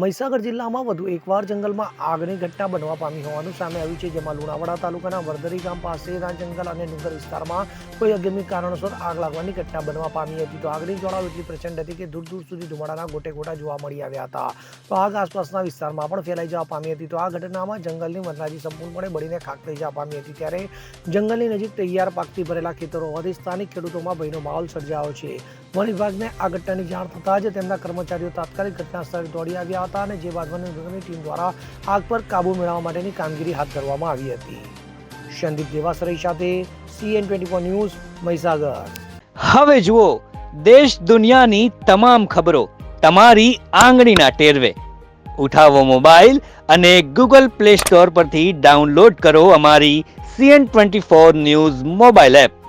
મહીસાગર જિલ્લામાં વધુ એકવાર જંગલમાં આગની ઘટના બનવા પામી હોવાનું સામે આવ્યું છે, જેમાં લુણાવાડા તાલુકાના વરદરી ગામ પાસેના જંગલ અને ડુંગર વિસ્તારમાં કોઈ અગમ્ય કારણોસર આગ લાગવાની ઘટના બનવા પામી હતી. તો આગની જ્વાળાઓ એટલી પ્રચંડ હતી કે દૂર દૂર સુધી ધુમાડાના ગોટે ગોટા જોવા મળી આવ્યા હતા. તો આગ આસપાસના વિસ્તારમાં પણ ફેલાઈ જવા પામી હતી. તો આ ઘટનામાં જંગલની વનરાજી સંપૂર્ણપણે બળીને ખાક થઈ જવા પામી હતી. ત્યારે જંગલની નજીક તૈયાર પાકથી ભરેલા ખેતરો હોવાથી સ્થાનિક ખેડૂતોમાં ભયનો માહોલ સર્જાયો છે. વન વિભાગને આ ઘટનાની જાણ થતાં જ તેમના કર્મચારીઓ તાત્કાલિક ઘટના સ્થળે દોડી આવ્યા હતા અને જે બાદ વન વિભાગની ટીમ દ્વારા આગ પર કાબુ મેળવવા માટેની કામગીરી હાથ ધરવામાં આવી હતી. સંદીપ દેવાસરઈ સાથે CN twenty four news, Mahisagar. હવે જુઓ, દેશ દુનિયાની તમામ ખબરો તમારી આંગળીના ટેરવે. ઉઠાવો મોબાઈલ અને ગૂગલ પ્લે સ્ટોર પરથી ડાઉનલોડ કરો અમારી CN twenty four news mobile app.